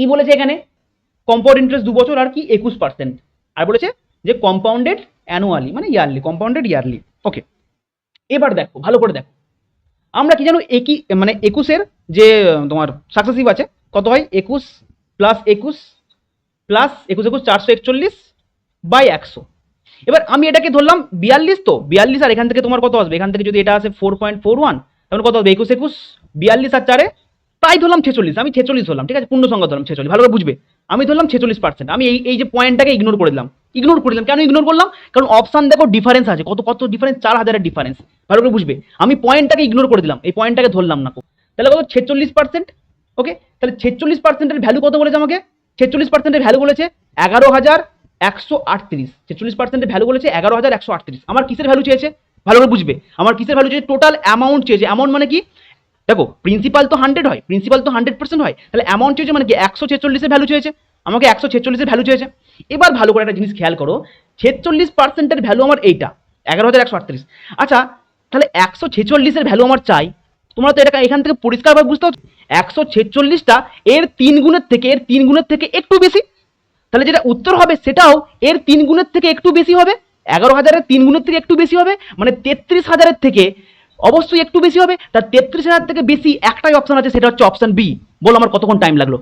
কি বলেছে এখানে? কম্পাউন্ড ইন্টারেস্ট দু বছর আর কি একুশ পার্সেন্ট আর বলেছে যে কম্পাউন্ডেড অ্যানুয়ালি মানে ইয়ারলি কম্পাউন্ডেড ইয়ারলি ওকে এবার দেখো, ভালো করে দেখো। আমরা কি জানো একই মানে একুশের যে তোমার সাকসেসিভ আছে, কত হয়? একুশ প্লাস একুশ প্লাস একুশ একুশ চারশো একচল্লিশ বাই একশো। এবার আমি এটাকে ধরলাম বিয়াল্লিশ তো, বিয়াল্লিশ আর এখান থেকে তোমার কত আসবে? এখান থেকে যদি এটা আসে ফোর পয়েন্ট ফোর ওয়ান তাহলে কত হবে? একুশ একুশ, বিয়াল্লিশ আর চারে তাই ধরলাম ছেচল্লিশ, আমি ছেচল্লিশ হলাম ঠিক আছে? পূর্ণ সংখ্যা ধরলাম ছেচল্লিশ, ভালো করে বুঝবে? আমি ধরলাম ছেচল্লিশ পার্সেন্ট আমি এই এই যে পয়েন্টটাকে ইগনোর করে দিলাম। ইগনোর করে দিলাম, কেন ইগনোর করলাম? কারণ অপশান দেখো ডিফারেন্স আছে, কত কত ডিফারেন্স চার হাজারের ডিফারেন্স ভালো করে বুঝবে? আমি পয়েন্টটাকে ইগনোর করে দিলাম, এই পয়েন্টটাকে ধরলাম না তাহলে কত? ছেচল্লিশ পার্সেন্ট ওকে তাহলে ছেচল্লিশ পার্সেন্টের ভ্যালু কত বলেছে আমাকে? ছেচল্লিশ পার্সেন্টের ভ্যালু বলেছে এগারো হাজার একশো আটত্রিশ। ছেচল্লিশ পার্সেন্টের ভ্যালু বলেছে এগারো হাজার একশো আটত্রিশ। আমার কিসের ভ্যালু চেয়েছে? ভালো করে বুঝবে। আমার কিসের ভ্যালু চেয়েছে? টোটাল অ্যামাউন্ট চেয়েছে। অ্যামাউন্ট মানে কি? দেখো প্রিন্সিপাল তো হান্ড্রেড হয় প্রিন্সিপাল তো হান্ড্রেড পার্সেন্ট হয়, তাহলে অ্যামাউন্ট চেয়েছে মানে কি, একশো ছেচল্লিশের ভ্যালু চেয়েছে, আমাকে একশো ছেচল্লিশের ভ্যালু চেয়েছে। এবার ভালো করে একটা জিনিস খেয়াল করো, ছেচল্লিশ পার্সেন্টের ভ্যালু আমার এইটা, এগারো হাজার একশো আটত্রিশ। আচ্ছা তাহলে একশো ছেচল্লিশের ভ্যালু আমার চাই, তোমরা তো এটা এখান থেকে পরিষ্কারভাবে বুঝতে পারছ? একশো ছেচল্লিশটা এর তিন গুণের থেকে, এর তিন গুণের থেকে একটু বেশি। তাহলে যেটা উত্তর হবে সেটাও এর তিন গুণের থেকে একটু বেশি হবে, এগারো হাজারের তিন গুণের থেকে একটু বেশি হবে মানে তেত্রিশ হাজারের থেকে অবশ্যই একটু বেশি হবে তার তেত্রিশ হাজার থেকে বেশি একটাই অপশন আছে, সেটা হচ্ছে অপশন বি বলো আমার কতক্ষণ টাইম লাগল?